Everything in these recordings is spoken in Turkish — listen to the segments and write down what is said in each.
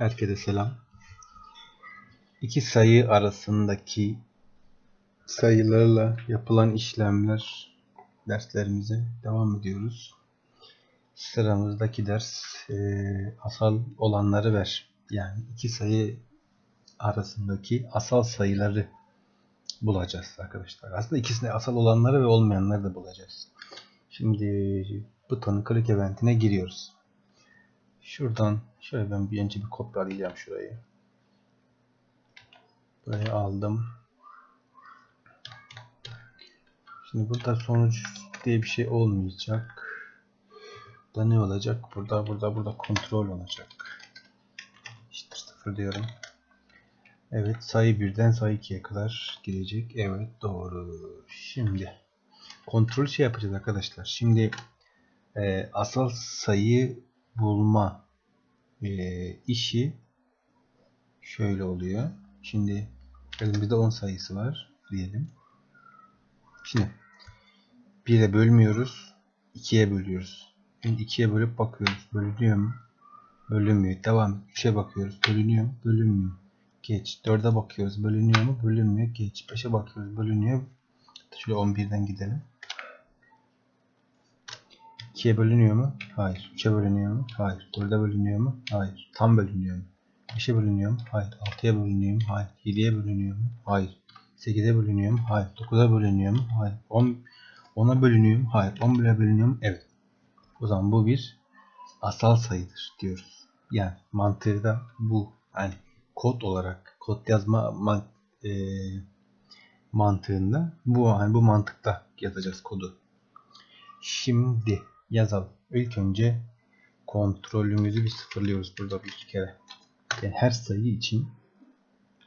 Herkese selam. İki sayı arasındaki sayılarla yapılan işlemler derslerimize devam ediyoruz. Sıramızdaki ders eee, asal olanları ver. Yani iki sayı arasındaki asal sayıları bulacağız arkadaşlar. Aslında ikisinde asal olanları ve olmayanları da bulacağız. Şimdi butonun click eventine giriyoruz. Şuradan şöyle ben bir önce bir kopyalayacağım şurayı. Burayı aldım. Şimdi burada sonuç diye bir şey olmayacak. Burada ne olacak? Burada burada burada kontrol olacak. İşte sıfır diyorum. Evet sayı birden sayı 2'ye kadar girecek. Evet doğru. Şimdi kontrol şey yapacağız arkadaşlar. Şimdi e, asal sayı bulma e, işi şöyle oluyor. Şimdi elimizde 10 sayısı var diyelim. Şimdi 1'e bölmüyoruz. 2'ye bölüyoruz. Şimdi 2'ye bölüp bakıyoruz. Bölünüyor mu? Bölünmüyor. Devam. 3'e bakıyoruz. Bölünüyor mu? Bölünmüyor. Geç. 4'e bakıyoruz. Bölünüyor mu? Bölünmüyor. Geç. 5'e bakıyoruz. Bölünüyor. Şöyle 11'den gidelim. 2'ye bölünüyor mu? Hayır. 3'e bölünüyor mu? Hayır. 4'e bölünüyor mu? Hayır. Tam bölünüyor mu? 5'e bölünüyor mu? Hayır. 6'ya bölünüyor mu? Hayır. 7'ye bölünüyor mu? Hayır. 8'e bölünüyor mu? Hayır. 9'a bölünüyor mu? Hayır. 10 10'a bölünüyor mu? Hayır. 11'e bölünüyor mu? Evet. O zaman bu bir asal sayıdır diyoruz. Yani mantığı da bu. Yani kod olarak kod yazma man, e, mantığında bu yani bu mantıkta yazacağız kodu. Şimdi yazalım. İlk önce kontrolümüzü bir sıfırlıyoruz burada bir kere. Yani her sayı için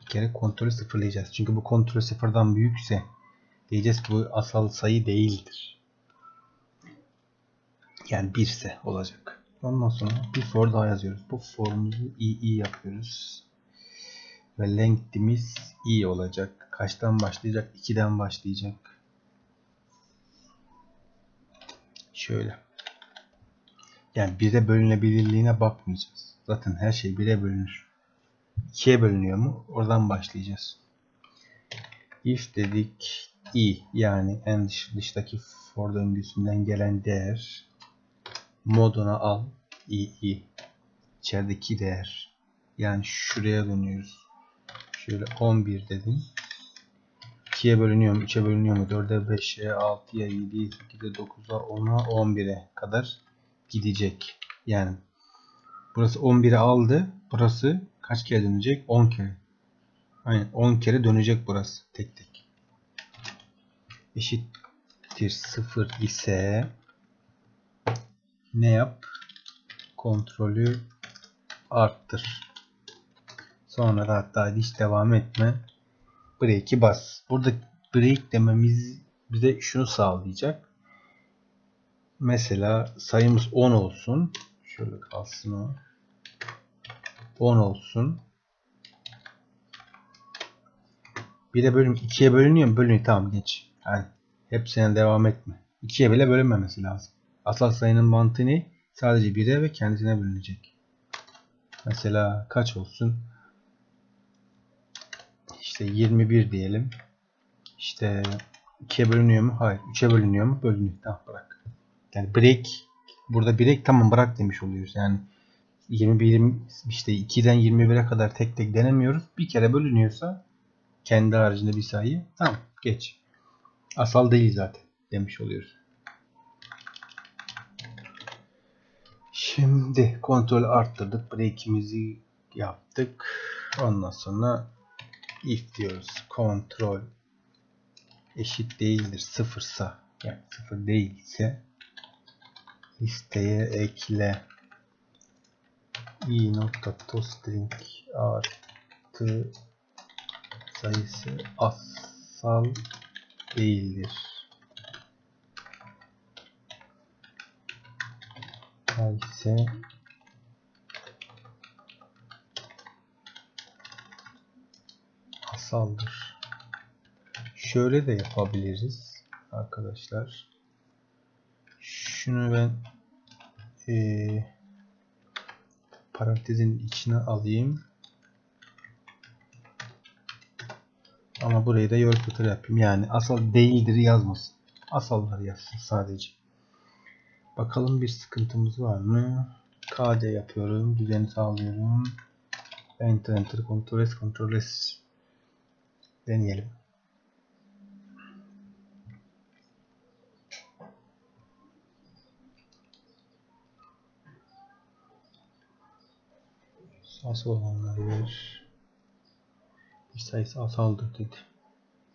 bir kere kontrolü sıfırlayacağız. Çünkü bu kontrol sıfırdan büyükse diyeceğiz ki bu asal sayı değildir. Yani birse olacak. Ondan sonra bir for daha yazıyoruz. Bu forumuzu i i yapıyoruz. Ve length'imiz i olacak. Kaçtan başlayacak? 2'den başlayacak. Şöyle. Yani 1'e bölünebilirliğine bakmayacağız. Zaten her şey 1'e bölünür. 2'ye bölünüyor mu? Oradan başlayacağız. If dedik i yani en dış, dıştaki for döngüsünden gelen değer moduna al i i içerideki değer yani şuraya dönüyoruz. Şöyle 11 dedim. 2'ye bölünüyor mu? 3'e bölünüyor mu? 4'e 5'e 6'ya 7'ye 8'e 9'a 10'a 11'e kadar gidecek. Yani burası 11'e aldı. Burası kaç kere dönecek? 10 kere. Aynen 10 kere dönecek burası tek tek. Eşittir 0 ise ne yap? Kontrolü arttır. Sonra da hatta hiç devam etme. Break'i bas. Burada break dememiz bize şunu sağlayacak. Mesela sayımız 10 olsun. Şöyle kalsın o. 10 olsun. 1'e bölüm 2'ye bölünüyor mu? Bölünüyor. Tamam geç. Yani hepsine devam etme. 2'ye bile bölünmemesi lazım. Asal sayının mantığı ne? Sadece 1'e ve kendisine bölünecek. Mesela kaç olsun? İşte 21 diyelim. İşte 2'ye bölünüyor mu? Hayır. 3'e bölünüyor mu? Bölünüyor. Tamam bırak. Yani break burada break tamam bırak demiş oluyoruz. Yani 21 işte 2'den 21'e kadar tek tek denemiyoruz. Bir kere bölünüyorsa kendi haricinde bir sayı tamam geç. Asal değil zaten demiş oluyoruz. Şimdi kontrol arttırdık. Break'imizi yaptık. Ondan sonra if diyoruz. Kontrol eşit değildir. Sıfırsa yani sıfır değilse listeye ekle i nokta toString artı sayısı asal değildir. ise asaldır. Şöyle de yapabiliriz arkadaşlar. Şunu ben ee, parantezin içine alayım. Ama burayı da yorkutur yapayım. Yani asal değildir yazmasın. Asalları yazsın sadece. Bakalım bir sıkıntımız var mı? KD yapıyorum. Düzeni sağlıyorum. Enter enter Ctrl S Ctrl S. Deneyelim. Asıl olanları ver. Bir sayısı asaldır dedi.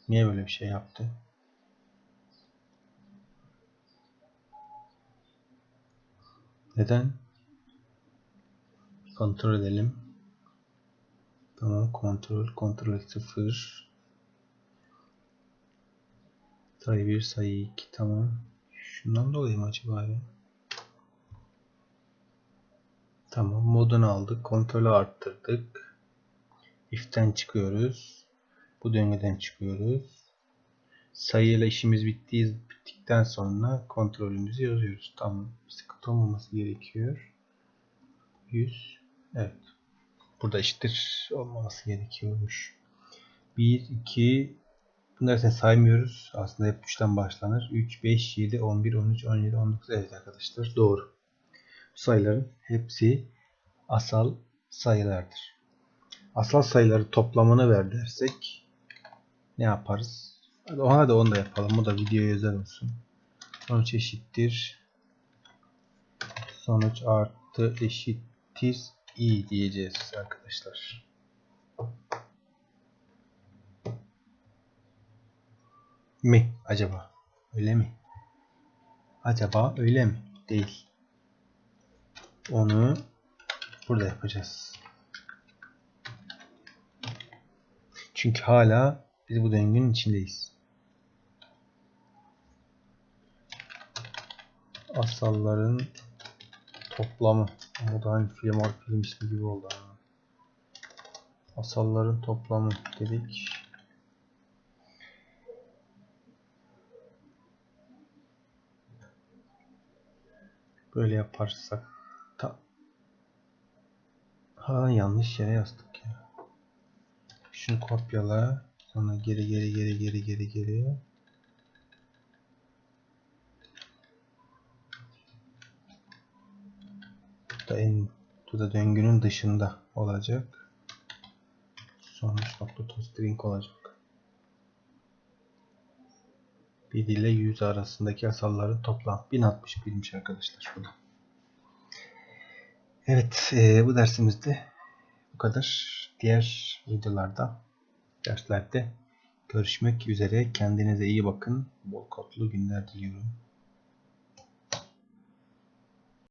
Niye böyle bir şey yaptı? Neden? Kontrol edelim. Tamam kontrol kontrol 0 sayı 1 sayı 2 tamam. Şundan dolayı mı acaba ya? Tamam modunu aldık. Kontrolü arttırdık. If'ten çıkıyoruz. Bu döngüden çıkıyoruz. Sayıyla işimiz bittiği, bittikten sonra kontrolümüzü yazıyoruz. Tamam. Sıkıntı olmaması gerekiyor. 100. Evet. Burada eşittir olmaması gerekiyormuş. 1, 2 Bunları sen saymıyoruz. Aslında hep 3'ten başlanır. 3, 5, 7, 11, 13, 17, 19. Evet arkadaşlar doğru. Sayıların hepsi asal sayılardır. Asal sayıları toplamını ver dersek ne yaparız? Hadi ona da onu da yapalım. Bu da videoya özel olsun. Sonuç eşittir. Sonuç artı eşittir i diyeceğiz arkadaşlar. Mi acaba? Öyle mi? Acaba öyle mi? Değil. Onu burada yapacağız. Çünkü hala biz bu döngünün içindeyiz. Asalların toplamı. Bu da hani film, film ismi gibi oldu. Asalların toplamı dedik. Böyle yaparsak ha yanlış yere yazdık ya. Şunu kopyala. Sonra geri geri geri geri geri geri. Da en bu da döngünün dışında olacak. Sonuç nokta toString olacak. 1 ile 100 arasındaki asalların toplam 1061'miş arkadaşlar bu da. Evet e, bu dersimizde bu kadar. Diğer videolarda derslerde görüşmek üzere. Kendinize iyi bakın. Bol kodlu günler diliyorum.